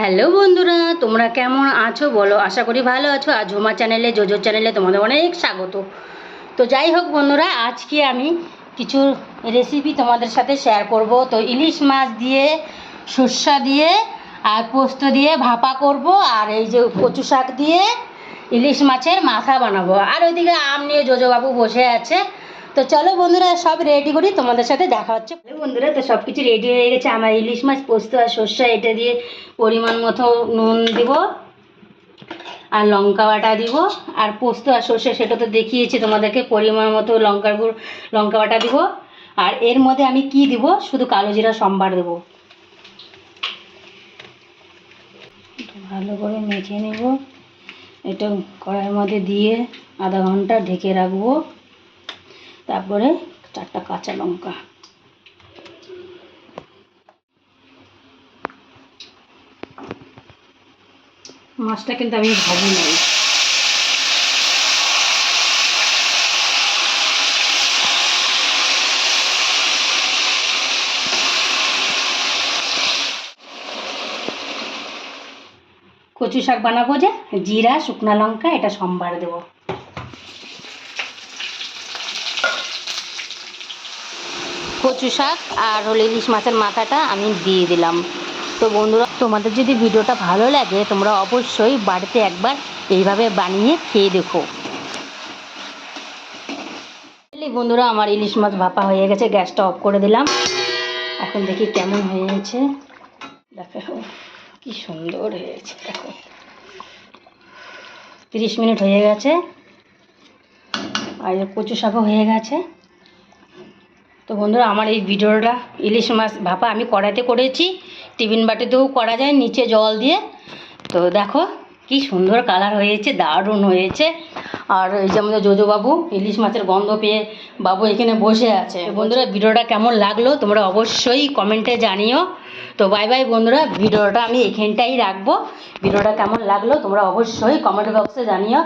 Hello বন্ধুরা, তোমরা কেমন আছো বলো? আশা করি ভালো আছো। আর ঝুমা চ্যানেলে, জোজো চ্যানেলে তোমাদের অনেক স্বাগত। তো যাই হোক বন্ধুরা, আজকে আমি কিছু রেসিপি তোমাদের সাথে শেয়ার করব। তো ইলিশ মাছ দিয়ে, সর্ষা দিয়ে, আর পোস্ত দিয়ে ভাপা করব। আর এই যে কচু শাক দিয়ে ইলিশ মাছের মাথা বানাবো। আর ওইদিকে আম নিয়ে জোজোবাবু বসে আছে। তো চলো বন্ধুরা, সব রেডি করি, তোমাদের সাথে দেখা হচ্ছে। বন্ধুরা, তো সব কিছু রেডি হয়ে গেছে। আমার ইলিশ মাছ, পোস্ত আর সর্ষে এটা দিয়ে পরিমাণ মতো নুন দিব, আর লঙ্কা বাটা দিব, আর পোস্ত আর সর্ষে সেটা তো দেখিয়েছি, তোমাদেরকে পরিমাণ মতো লঙ্কার গুঁড়ো, লঙ্কা বাটা দিব। আর এর মধ্যে আমি কি দিব? শুধু কালো জিরা সম্বার দেবো। ভালো করে মেখে নেব। এটা কড়াইয়ের মধ্যে দিয়ে আধা ঘণ্টা ঢেকে রাখব। তারপরে চারটা কাঁচা লঙ্কা। মাছটা কিন্তু আমি ভাবি নাই। কচু শাক বানাবো যে, জিরা, শুকনা লঙ্কা, এটা সম্বার দেবো। কচু শাক আর হলো ইলিশ মাছের মাথাটা আমি দিয়ে দিলাম। তো বন্ধুরা, তোমাদের যদি ভিডিওটা ভালো লাগে, তোমরা অবশ্যই বাড়িতে একবার এইভাবে বানিয়ে খেয়ে দেখো। বন্ধুরা, আমার ইলিশ মাছ ভাপা হয়ে গেছে, গ্যাসটা অফ করে দিলাম। এখন দেখি কেমন হয়েছে। দেখো, কি সুন্দর হয়েছে, দেখো। তিরিশ মিনিট হয়ে গেছে। আর কচু শাকও হয়ে গেছে। তো বন্ধুরা, আমার এই ভিডিওটা ইলিশ মাছ, ভাপা আমি কড়াইতে করেছি, টিফিন বাটিতেও করা যায়, নিচে জল দিয়ে। তো দেখো, কি সুন্দর কালার হয়েছে, দারুণ হয়েছে। আর এই যে আমাদের জোজো বাবু ইলিশ মাছের গন্ধ পেয়ে বাবু এখানে বসে আছে। বন্ধুরা, ভিডিওটা কেমন লাগল তোমরা অবশ্যই কমেন্টে জানিও। তো বাই বাই বন্ধুরা, ভিডিওটা আমি এখানটাই রাখব। ভিডিওটা কেমন লাগল তোমরা অবশ্যই কমেন্ট বক্সে জানিও।